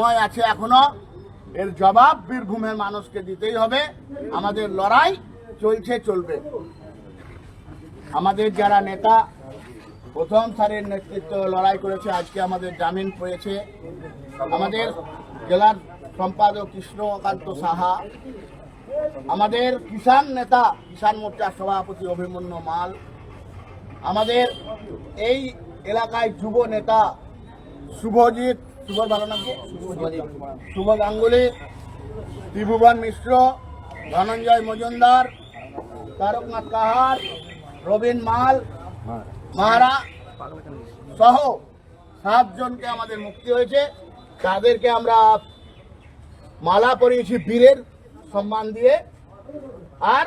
সময় আছে এখনও। এর জবাব বীরভূমের মানুষকে দিতেই হবে। আমাদের লড়াই চলছে, চলবে। আমাদের যারা নেতা, প্রথম সারের নেতৃত্ব লড়াই করেছে, আজকে আমাদের জামিন পেয়েছে। আমাদের জেলার সম্পাদক কৃষ্ণকান্ত সাহা, আমাদের কিষাণ নেতা, কিষাণ মোর্চার সভাপতি অভিমন্যু মাল, আমাদের এই এলাকায় যুব নেতা শুভজিৎ শুভ গাঙ্গুলি, ত্রিভুবন মিশ্র, ধনঞ্জয় মজুমদার, তারকনাথ কাহার, রবীন মাল, মাহারা সহ সাতজনকে আমাদের মুক্তি হয়েছে। তাদেরকে আমরা মালা পরিয়েছি বীরের সম্মান দিয়ে। আর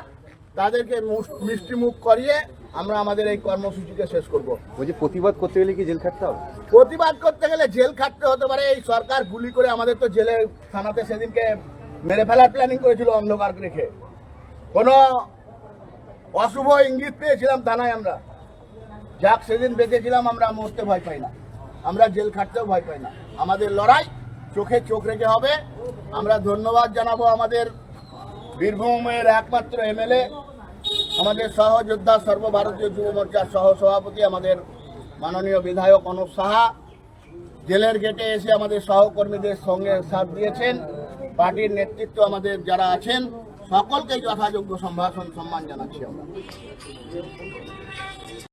তাদেরকে মুস- মিষ্টি মুখ করিয়ে আমরা আমাদের এই কর্মসূচিকে শেষ করব। বলছি প্রতিবাদ করতে গেলে কি জেল খাটতে হবে? প্রতিবাদ করতে গেলে জেল খাটতে হতে পারে। এই সরকার গুলি করে আমাদের তো জেলে থানাতে সেদিনকে মেরে ফেলার প্ল্যানিং করেছিল অন্ধকার রেখে। কোনো অশুভ ইঙ্গিত পেয়েছিলাম থানায় আমরা। যাক সেদিন বেঁচেছিলাম আমরা মরতে ভয় পাই না। আমরা জেল খাটতেও ভয় পাই না। আমাদের লড়াই চোখে চোখ রেখে হবে। আমরা ধন্যবাদ জানাব আমাদের বীরভূমের একমাত্র এমএলএ আমাদের সহযোদ্ধা, সর্বভারতীয় যুব মোর্চার সহ সভাপতি আমাদের মাননীয় বিধায়ক অনুপ সাহা জেলের গেটে এসে আমাদের সহকর্মীদের সঙ্গে সাথ দিয়েছেন। পার্টির নেতৃত্ব আমাদের যারা আছেন, সকলকে যথাযোগ্য সম্ভাষণ, সম্মান জানাচ্ছি আমরা।